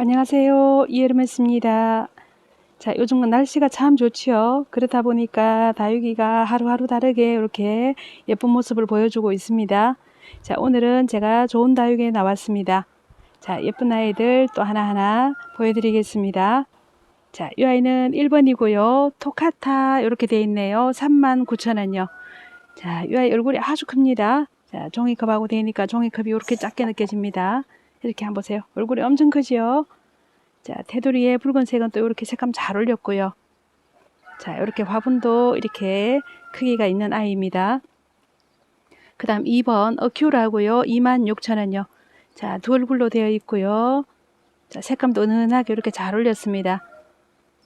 안녕하세요. 이예름했습니다. 자, 요즘은 날씨가 참 좋지요. 그렇다 보니까 다육이가 하루하루 다르게 이렇게 예쁜 모습을 보여주고 있습니다. 자, 오늘은 제가 좋은 다육이에 나왔습니다. 자, 예쁜 아이들 또 하나하나 보여드리겠습니다. 자, 이 아이는 1번이고요. 토카타 이렇게 되어 있네요. 39,000원요. 자, 이 아이 얼굴이 아주 큽니다. 자, 종이컵하고 되니까 종이컵이 이렇게 작게 느껴집니다. 이렇게 한번 보세요. 얼굴이 엄청 크지요? 자, 테두리에 붉은색은 또 이렇게 색감 잘 올렸고요. 자, 이렇게 화분도 이렇게 크기가 있는 아이입니다. 그 다음 2번 어큐라고요. 26,000원요. 자, 두 얼굴로 되어 있고요. 자, 색감도 은은하게 이렇게 잘 올렸습니다.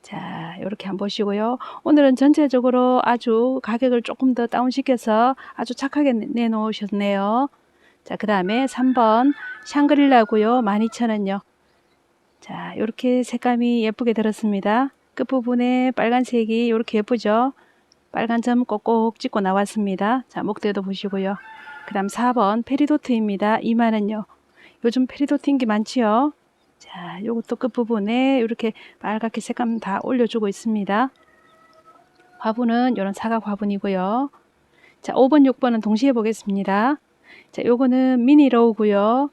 자, 이렇게 한번 보시고요. 오늘은 전체적으로 아주 가격을 조금 더 다운시켜서 아주 착하게 내놓으셨네요. 자, 그 다음에 3번 샹그릴라고요. 12,000원요. 자, 이렇게 색감이 예쁘게 들었습니다. 끝부분에 빨간색이 이렇게 예쁘죠? 빨간 점 꼭꼭 찍고 나왔습니다. 자, 목대도 보시고요. 그 다음 4번 페리도트입니다. 2만원요. 요즘 페리도트인 게 많지요? 자, 요것도 끝부분에 이렇게 빨갛게 색감 다 올려주고 있습니다. 화분은 이런 사각 화분이고요. 자, 5번, 6번은 동시에 보겠습니다. 자, 요거는 미니 로우고요.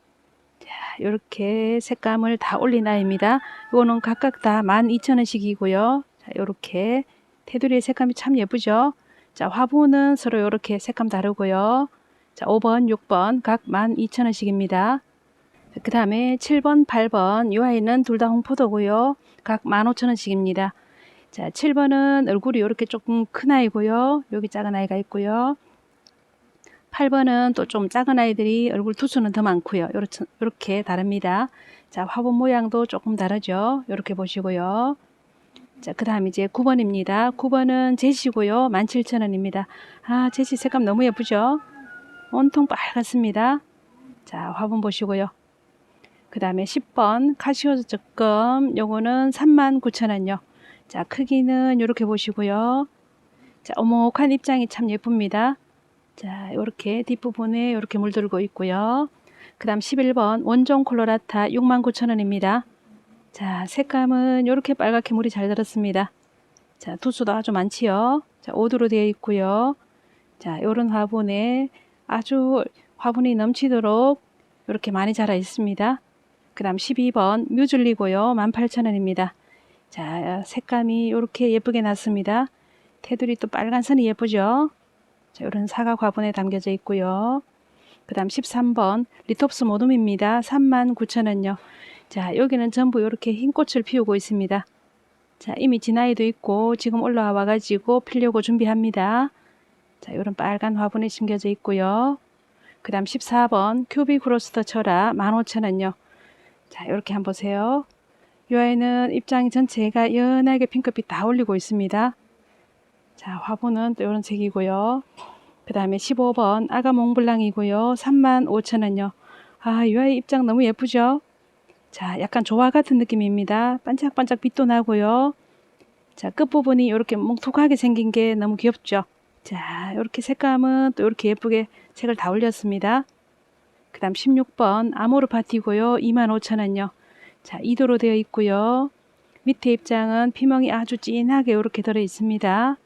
자, 요렇게 색감을 다 올린 아이입니다. 요거는 각각 다 12,000원씩이고요. 자, 요렇게 테두리의 색감이 참 예쁘죠? 자, 화분은 서로 요렇게 색감 다르고요. 자, 5번, 6번 각 12,000원씩입니다. 그 다음에 7번, 8번 이 아이는 둘 다 홍포도고요. 각 15,000원씩입니다. 자, 7번은 얼굴이 이렇게 조금 큰 아이고요. 여기 작은 아이가 있고요. 8번은 또 좀 작은 아이들이 얼굴 투수는 더 많고요. 요렇게, 다릅니다. 자, 화분 모양도 조금 다르죠. 이렇게 보시고요. 자, 그 다음 이제 9번입니다. 9번은 제시고요. 17,000원입니다. 아, 제시 색감 너무 예쁘죠? 온통 빨갛습니다. 자, 화분 보시고요. 그 다음에 10번 카시오 적금 요거는 39,000원요. 자, 크기는 이렇게 보시고요. 자, 오목한 입장이 참 예쁩니다. 자, 이렇게 뒷부분에 이렇게 물들고 있고요. 그 다음 11번 원종 콜로라타 69,000원입니다. 자, 색감은 이렇게 빨갛게 물이 잘 들었습니다. 자, 두수도 아주 많지요. 자, 오드로 되어 있고요. 자, 이런 화분에 아주 화분이 넘치도록 이렇게 많이 자라 있습니다. 그 다음 12번 뮤즐리고요. 18,000원입니다. 자, 색감이 이렇게 예쁘게 났습니다. 테두리 또 빨간 선이 예쁘죠? 자, 이런 사각 화분에 담겨져 있고요. 그 다음 13번 리톱스 모둠입니다. 39,000원요. 자, 여기는 전부 이렇게 흰 꽃을 피우고 있습니다. 자, 이미 진아이도 있고 지금 올라와 와가지고 피려고 준비합니다. 자, 이런 빨간 화분에 심겨져 있고요. 그 다음 14번 큐비 크로스터 철화 15,000원요. 자, 이렇게 한번 보세요. 이 아이는 입장이 전체가 연하게 핑크빛 다 올리고 있습니다. 자, 화분은 또 이런 색이고요. 그 다음에 15번 아가 몽블랑이고요. 35,000원요. 아, 이 아이 입장 너무 예쁘죠? 자, 약간 조화 같은 느낌입니다. 반짝반짝 빛도 나고요. 자, 끝부분이 이렇게 뭉툭하게 생긴 게 너무 귀엽죠? 자, 이렇게 색감은 또 이렇게 예쁘게 색을 다 올렸습니다. 그 다음 16번 아모르 파티고요. 25,000원요. 자, 2도로 되어 있고요. 밑에 입장은 피멍이 아주 진하게 이렇게 들어 있습니다.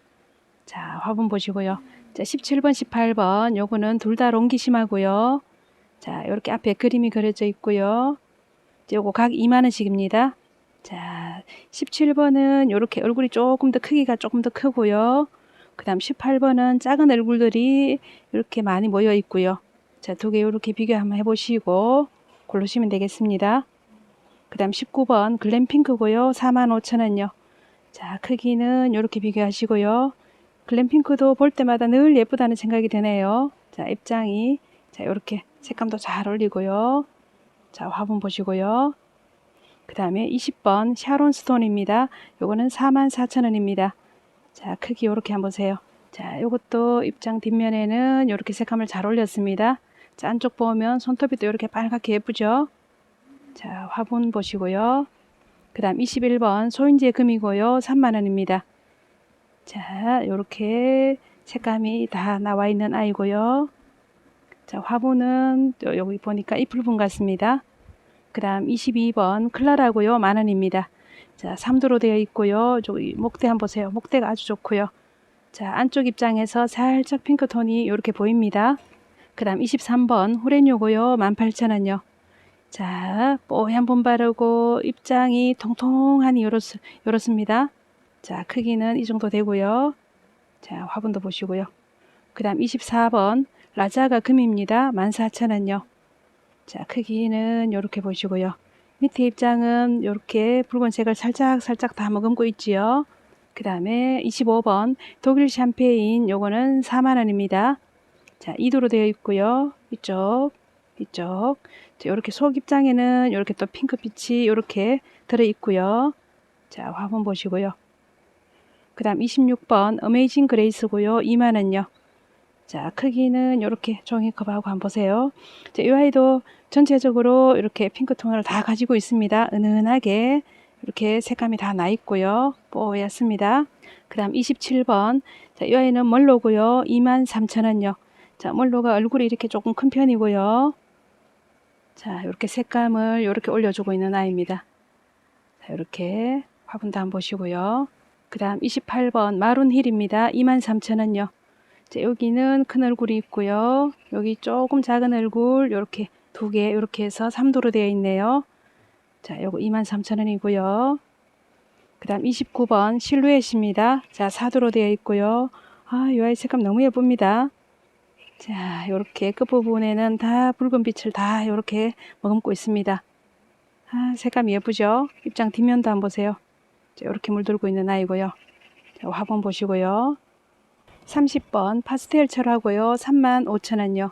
자, 화분 보시고요. 자, 17번, 18번 요거는 둘 다 롱기심하고요. 자, 이렇게 앞에 그림이 그려져 있고요. 요거 각 2만 원씩입니다. 자, 17번은 이렇게 얼굴이 조금 더 크기가 조금 더 크고요. 그 다음 18번은 작은 얼굴들이 이렇게 많이 모여 있고요. 자, 두 개 이렇게 비교 한번 해 보시고 고르시면 되겠습니다. 그 다음 19번 글램핑크고요. 45,000원요. 자, 크기는 이렇게 비교하시고요. 글램핑크도 볼 때마다 늘 예쁘다는 생각이 드네요. 자, 입장이 자, 이렇게 색감도 잘 어울리고요. 자, 화분 보시고요. 그 다음에 20번 샤론 스톤입니다. 요거는 44,000원입니다. 자, 크기 이렇게 한번 보세요. 자, 요것도 입장 뒷면에는 이렇게 색감을 잘 올렸습니다. 자, 안쪽 보면 손톱이 또 이렇게 빨갛게 예쁘죠? 자, 화분 보시고요. 그 다음 21번 소인지의 금이고요. 3만원입니다. 자, 이렇게 색감이 다 나와 있는 아이고요. 자, 화분은 또 여기 보니까 이풀분 같습니다. 그 다음 22번 클라라고요. 만원입니다. 자, 3도로 되어 있고요. 저기 목대 한번 보세요. 목대가 아주 좋고요. 자, 안쪽 입장에서 살짝 핑크톤이 이렇게 보입니다. 그 다음 23번 후레뇨고요. 18,000원요. 자, 뽀얀 분 바르고 입장이 통통하니 요렇, 요렇습니다. 자, 크기는 이 정도 되고요. 자, 화분도 보시고요. 그 다음 24번 라자가 금입니다. 14,000원요. 자, 크기는 이렇게 보시고요. 밑에 입장은 이렇게 붉은색을 살짝 살짝 다 머금고 있지요. 그 다음에 25번 독일 샴페인 요거는 4만원입니다. 자, 2도로 되어 있고요. 이쪽, 이쪽. 자, 이렇게 속 입장에는 이렇게 또 핑크빛이 이렇게 들어 있고요. 자, 화분 보시고요. 그 다음 26번 어메이징 그레이스고요. 2만원요. 자, 크기는 이렇게 종이컵하고 한번 보세요. 자, 이 아이도 전체적으로 이렇게 핑크톤을 다 가지고 있습니다. 은은하게 이렇게 색감이 다 나 있고요. 뽀얗습니다. 그 다음 27번. 자, 이 아이는 멀로고요. 23,000원요. 자, 멀로가 얼굴이 이렇게 조금 큰 편이고요. 자, 이렇게 색감을 이렇게 올려주고 있는 아이입니다. 자, 이렇게 화분도 한번 보시고요. 그 다음 28번 마룬힐입니다. 23,000원요. 자, 여기는 큰 얼굴이 있고요. 여기 조금 작은 얼굴 이렇게 두 개 이렇게 해서 3도로 되어 있네요. 자, 요거 23,000원이고요. 그 다음 29번 실루엣입니다. 자, 4도로 되어 있고요. 아, 이 아이 색감 너무 예쁩니다. 자, 요렇게 끝부분에는 다 붉은 빛을 다 요렇게 머금고 있습니다. 아, 색감이 예쁘죠? 입장 뒷면도 한번 보세요. 자, 요렇게 물들고 있는 아이고요. 자, 화분 보시고요. 30번 파스텔 철하고요. 35,000원요.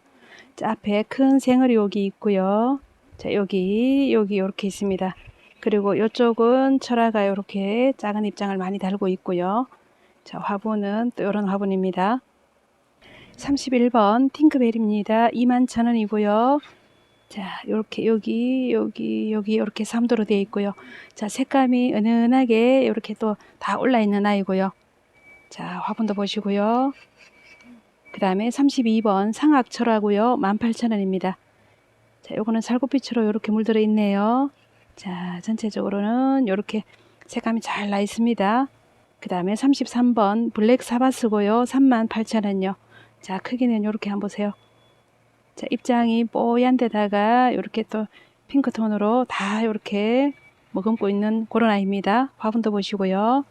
자, 앞에 큰 생얼이 여기 있고요. 자, 여기 여기 이렇게 있습니다. 그리고 이쪽은 철화가 이렇게 작은 입장을 많이 달고 있고요. 자, 화분은 또 이런 화분입니다. 31번 팅크벨입니다. 21,000원이고요. 자, 이렇게 여기 여기 여기 이렇게 3도로 되어 있고요. 자, 색감이 은은하게 이렇게 또 다 올라 있는 아이고요. 자, 화분도 보시고요. 그 다음에 32번 상악철하고요. 18,000원입니다. 자, 요거는 살구빛으로 이렇게 물들어 있네요. 자, 전체적으로는 이렇게 색감이 잘 나 있습니다. 그 다음에 33번 블랙 사바스고요. 38,000원요. 자, 크기는 이렇게 한번 보세요. 자, 입장이 뽀얀 데다가 이렇게 또 핑크 톤으로 다 이렇게 머금고 있는 그런 아이입니다. 화분도 보시고요.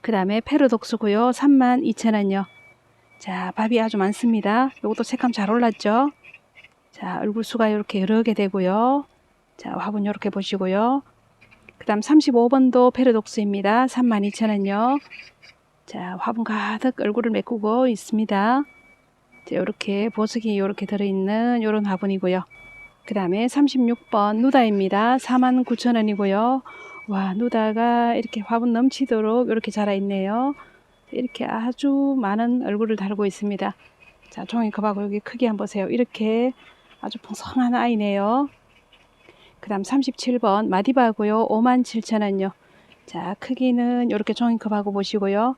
그 다음에 페르독스고요. 32,000원요. 자, 밥이 아주 많습니다. 이것도 색감 잘 올랐죠? 자, 얼굴 수가 이렇게 여러 개 되고요. 자, 화분 이렇게 보시고요. 그 다음 35번도 페르독스입니다. 32,000원요. 자, 화분 가득 얼굴을 메꾸고 있습니다. 자, 이렇게 보석이 이렇게 들어있는 이런 화분이고요. 그 다음에 36번 누다입니다. 49,000원이고요. 와, 누다가 이렇게 화분 넘치도록 이렇게 자라있네요. 이렇게 아주 많은 얼굴을 달고 있습니다. 자, 종이컵하고 여기 크기 한번 보세요. 이렇게 아주 풍성한 아이네요. 그 다음 37번 마디바고요. 57,000원요. 자, 크기는 이렇게 종이컵하고 보시고요.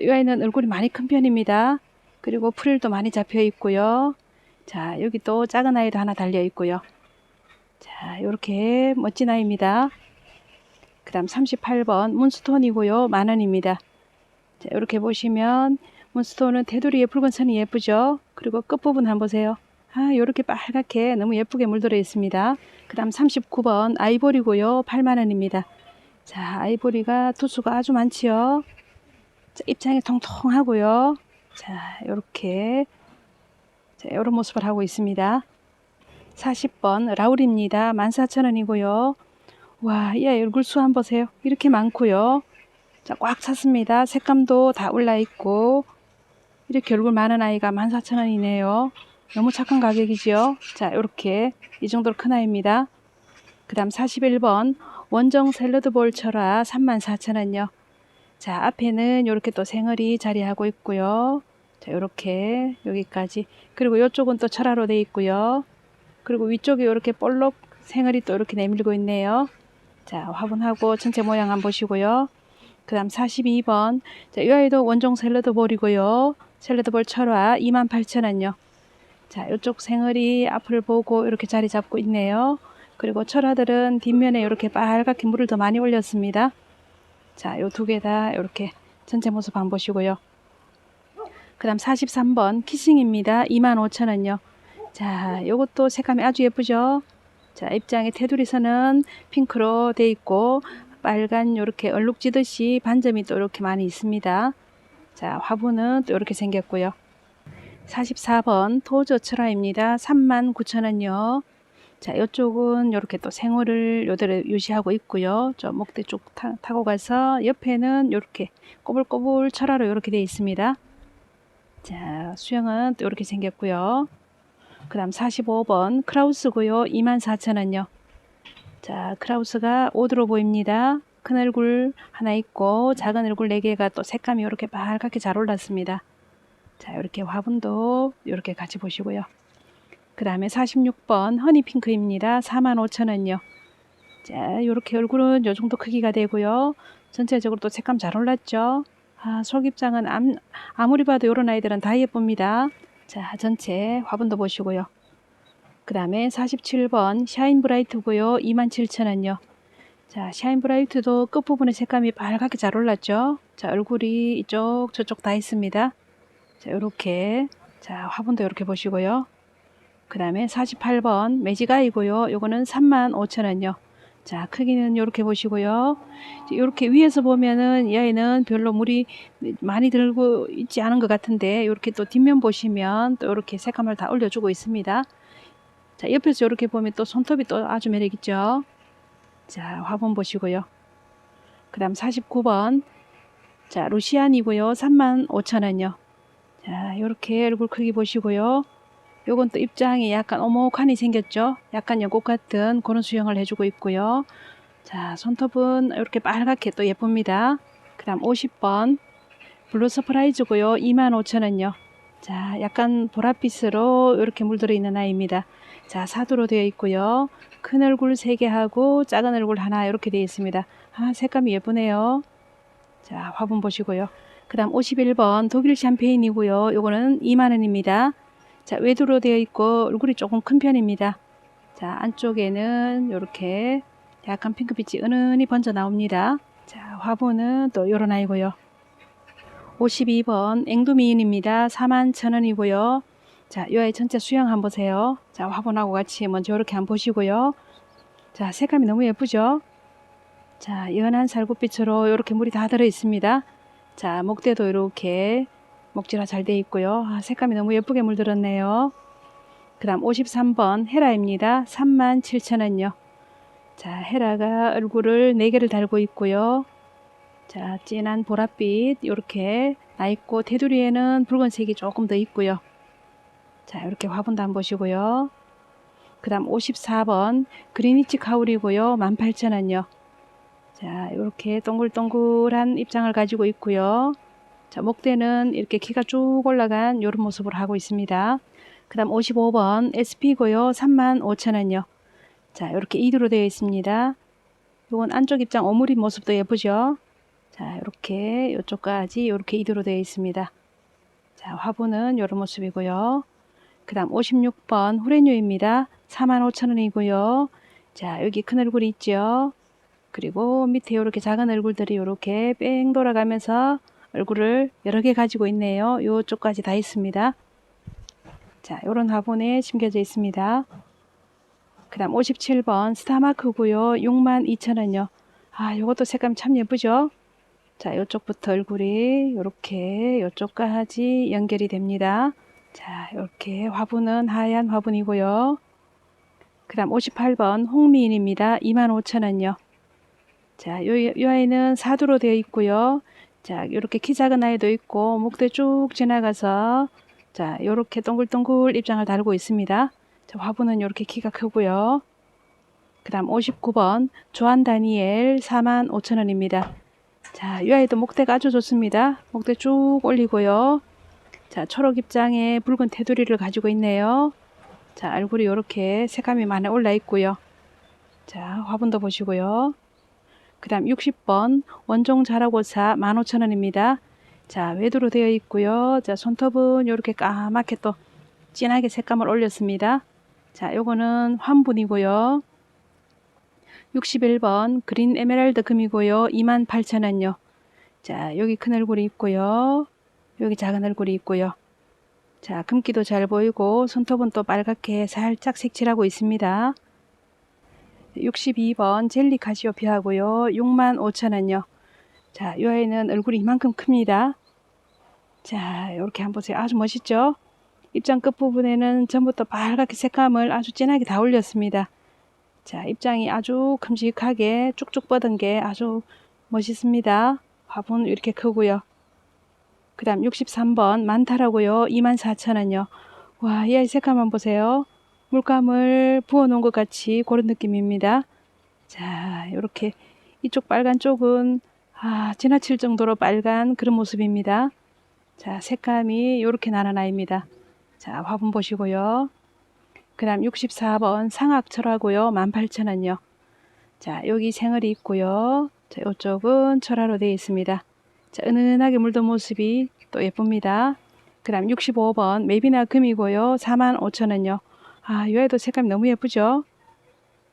이 아이는 얼굴이 많이 큰 편입니다. 그리고 프릴도 많이 잡혀 있고요. 자, 여기 또 작은 아이도 하나 달려 있고요. 자, 이렇게 멋진 아이입니다. 그 다음 38번 문스톤이고요. 만원입니다. 자, 이렇게 보시면 문스톤은 테두리에 붉은 선이 예쁘죠? 그리고 끝부분 한번 보세요. 아, 이렇게 빨갛게 너무 예쁘게 물들어 있습니다. 그 다음 39번 아이보리고요. 8만원입니다. 자, 아이보리가 두수가 아주 많지요. 자, 입장이 통통하고요. 자, 이렇게 자, 이런 모습을 하고 있습니다. 40번 라울입니다. 14,000원이고요. 와, 이 아이 얼굴 수 한번 보세요. 이렇게 많고요. 자, 꽉 찼습니다. 색감도 다 올라 있고 이렇게 얼굴 많은 아이가 14,000원이네요. 너무 착한 가격이지요. 자, 이렇게 이 정도로 큰 아이입니다. 그 다음 41번 원정 샐러드 볼 철화 34,000원요. 자, 앞에는 이렇게 또 생얼이 자리하고 있고요. 자, 이렇게 여기까지. 그리고 이쪽은 또 철화로 되어 있고요. 그리고 위쪽에 이렇게 볼록 생얼이 또 이렇게 내밀고 있네요. 자, 화분하고 전체 모양 한번 보시고요. 그 다음 42번. 자, 이 아이도 원종 샐러드 볼이고요. 샐러드 볼 철화 28,000원요. 자, 이쪽 생얼이 앞을 보고 이렇게 자리 잡고 있네요. 그리고 철화들은 뒷면에 이렇게 빨갛게 물을 더 많이 올렸습니다. 자, 요 두 개 다 이렇게 전체 모습 한번 보시고요. 그 다음 43번 키싱입니다. 25,000원요. 자, 요것도 색감이 아주 예쁘죠? 자, 입장에 테두리선은 핑크로 돼 있고 빨간 요렇게 얼룩지듯이 반점이 또 이렇게 많이 있습니다. 자, 화분은 또 이렇게 생겼고요. 44번 토저 철화입니다. 39,000원요. 자, 이쪽은 이렇게 또 생호를 요대로 유지하고 있고요. 저 목대 쭉 타, 타고 가서 옆에는 이렇게 꼬불꼬불 철화로 이렇게 되어 있습니다. 자, 수영은 또 이렇게 생겼고요. 그 다음 45번 크라우스고요. 24,000원요. 자, 크라우스가 오드로 보입니다. 큰 얼굴 하나 있고 작은 얼굴 4개가 또 색감이 이렇게 빨갛게 잘 올랐습니다. 자, 이렇게 화분도 이렇게 같이 보시고요. 그 다음에 46번 허니핑크입니다. 45,000원요. 자, 이렇게 얼굴은 요 정도 크기가 되고요. 전체적으로 또 색감 잘 올랐죠. 아, 속입장은 암, 아무리 봐도 이런 아이들은 다 예쁩니다. 자, 전체 화분도 보시고요. 그 다음에 47번 샤인브라이트고요. 27,000원요. 자, 샤인브라이트도 끝부분에 색감이 빨갛게 잘 올랐죠. 자, 얼굴이 이쪽 저쪽 다 있습니다. 자, 요렇게 자, 화분도 이렇게 보시고요. 그 다음에 48번 매직아이고요. 요거는 35,000원요. 자, 크기는 이렇게 보시고요. 이렇게 위에서 보면은 이 아이는 별로 물이 많이 들고 있지 않은 것 같은데 이렇게 또 뒷면 보시면 또 이렇게 색감을 다 올려주고 있습니다. 자, 옆에서 이렇게 보면 또 손톱이 또 아주 매력있죠. 자, 화분 보시고요. 그 다음 49번. 자, 루시안이고요. 35,000원요. 자, 이렇게 얼굴 크기 보시고요. 요건 또 입장이 약간 오목하니 생겼죠. 약간 연꽃 같은 그런 수영을 해주고 있고요. 자, 손톱은 이렇게 빨갛게 또 예쁩니다. 그 다음 50번. 블루 서프라이즈고요. 25,000원요. 자, 약간 보랏빛으로 이렇게 물들어 있는 아이입니다. 자, 사두로 되어 있고요. 큰 얼굴 3개 하고 작은 얼굴 하나 이렇게 되어 있습니다. 아, 색감이 예쁘네요. 자, 화분 보시고요. 그 다음 51번 독일 샴페인이고요. 요거는 2만원입니다. 자, 외두로 되어 있고 얼굴이 조금 큰 편입니다. 자, 안쪽에는 이렇게 약간 핑크빛이 은은히 번져 나옵니다. 자, 화분은 또 요런 아이고요. 52번 앵두미인입니다. 41,000원이고요. 자, 이 아이 전체 수영 한번 보세요. 자, 화분하고 같이 먼저 이렇게 한번 보시고요. 자, 색감이 너무 예쁘죠? 자, 연한 살구빛으로 이렇게 물이 다 들어 있습니다. 자, 목대도 이렇게 목질화 잘 돼 있고요. 아, 색감이 너무 예쁘게 물들었네요. 그 다음 53번 헤라입니다. 37,000원요. 자, 헤라가 얼굴을 4개를 달고 있고요. 자, 진한 보랏빛 이렇게 나 있고 테두리에는 붉은색이 조금 더 있고요. 자, 이렇게 화분도 한번 보시고요. 그 다음 54번 그리니치 카울이고요. 18,000원요. 자, 이렇게 동글동글한 입장을 가지고 있고요. 자, 목대는 이렇게 키가 쭉 올라간 이런 모습을 하고 있습니다. 그 다음 55번 SP고요. 35,000원요. 자, 이렇게 2두로 되어 있습니다. 이건 안쪽 입장 오므린 모습도 예쁘죠? 자, 이렇게 이쪽까지 이렇게 2두로 되어 있습니다. 자, 화분은 이런 모습이고요. 그 다음 56번 후레뉴입니다. 45,000원이고요. 자, 여기 큰 얼굴이 있죠? 그리고 밑에 이렇게 작은 얼굴들이 이렇게 뺑 돌아가면서 얼굴을 여러 개 가지고 있네요. 이쪽까지 다 있습니다. 자, 요런 화분에 심겨져 있습니다. 그 다음 57번 스타마크고요. 62,000원요. 아, 요것도 색감 참 예쁘죠? 자, 요쪽부터 얼굴이 이렇게 요쪽까지 연결이 됩니다. 자, 이렇게 화분은 하얀 화분이고요. 그 다음 58번 홍미인입니다. 25,000원요. 자, 요, 요 아이는 사두로 되어 있고요. 자, 이렇게 키 작은 아이도 있고 목대 쭉 지나가서 자, 이렇게 동글동글 입장을 달고 있습니다. 자, 화분은 이렇게 키가 크고요. 그 다음 59번 조한 다니엘 45,000원입니다. 자, 이 아이도 목대가 아주 좋습니다. 목대 쭉 올리고요. 자, 초록 입장에 붉은 테두리를 가지고 있네요. 자, 얼굴이 이렇게 색감이 많이 올라 있고요. 자, 화분도 보시고요. 그 다음 60번 원종 자라고사 15,000원입니다. 자, 외도로 되어 있고요. 자, 손톱은 이렇게 까맣게 또 진하게 색감을 올렸습니다. 자, 요거는 환분이고요. 61번 그린 에메랄드 금이고요. 28,000원요. 자, 여기 큰 얼굴이 있고요. 여기 작은 얼굴이 있고요. 자, 금기도 잘 보이고 손톱은 또 빨갛게 살짝 색칠하고 있습니다. 62번 젤리 카시오피아고요. 65,000원요. 자, 이 아이는 얼굴이 이만큼 큽니다. 자, 이렇게 한번 보세요. 아주 멋있죠? 입장 끝부분에는 전부터 빨갛게 색감을 아주 진하게 다 올렸습니다. 자, 입장이 아주 큼직하게 쭉쭉 뻗은 게 아주 멋있습니다. 화분 이렇게 크고요. 그 다음 63번 만타라고요. 24,000원요. 와, 이 아이 색감 한번 보세요. 물감을 부어 놓은 것 같이 그런 느낌입니다. 자, 이렇게 이쪽 빨간 쪽은 아, 지나칠 정도로 빨간 그런 모습입니다. 자, 색감이 이렇게 나는 아이입니다. 자, 화분 보시고요. 그 다음 64번 상악철하고요. 18,000원요. 자, 여기 생얼이 있고요. 자, 이쪽은 철화로 되어 있습니다. 자, 은은하게 물든 모습이 또 예쁩니다. 그 다음 65번 맵이나 금이고요. 45,000원요. 아, 이 아이도 색감이 너무 예쁘죠?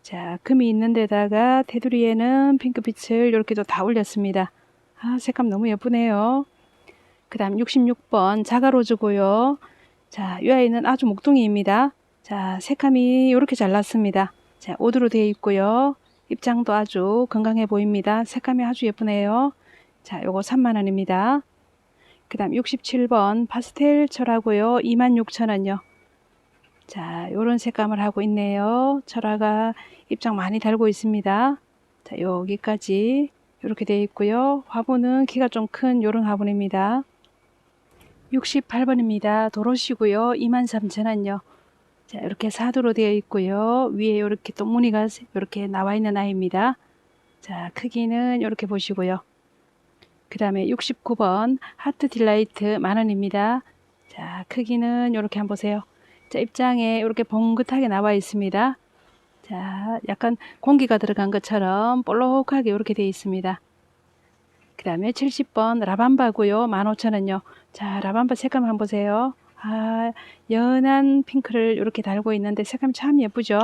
자, 금이 있는 데다가 테두리에는 핑크빛을 이렇게 또다 올렸습니다. 아, 색감 너무 예쁘네요. 그 다음 66번 자가로즈고요. 자, 이 아이는 아주 목동이입니다. 자, 색감이 이렇게 잘났습니다. 자, 오드로 되어 있고요. 입장도 아주 건강해 보입니다. 색감이 아주 예쁘네요. 자, 요거 3만원입니다. 그 다음 67번 파스텔 철하고요. 26,000원요. 자, 요런 색감을 하고 있네요. 철화가 입장 많이 달고 있습니다. 자, 여기까지 이렇게 되어 있고요. 화분은 키가 좀 큰 요런 화분입니다. 68번입니다. 도로시고요. 23,000원요. 자, 이렇게 사도로 되어 있고요. 위에 이렇게 또 무늬가 이렇게 나와 있는 아이입니다. 자, 크기는 이렇게 보시고요. 그 다음에 69번 하트 딜라이트 만원입니다. 자, 크기는 이렇게 한번 보세요. 자, 입장에 이렇게 봉긋하게 나와 있습니다. 자, 약간 공기가 들어간 것처럼 볼록하게 이렇게 되어 있습니다. 그 다음에 70번 라밤바고요. 15,000원요. 자, 라밤바 색감 한번 보세요. 아, 연한 핑크를 이렇게 달고 있는데 색감이 참 예쁘죠?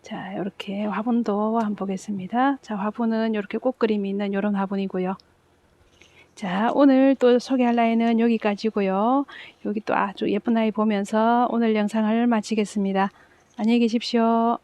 자, 이렇게 화분도 한번 보겠습니다. 자, 화분은 이렇게 꽃 그림이 있는 이런 화분이고요. 자, 오늘 또 소개할 아이는 여기까지고요. 여기 또 아주 예쁜 아이 보면서 오늘 영상을 마치겠습니다. 안녕히 계십시오.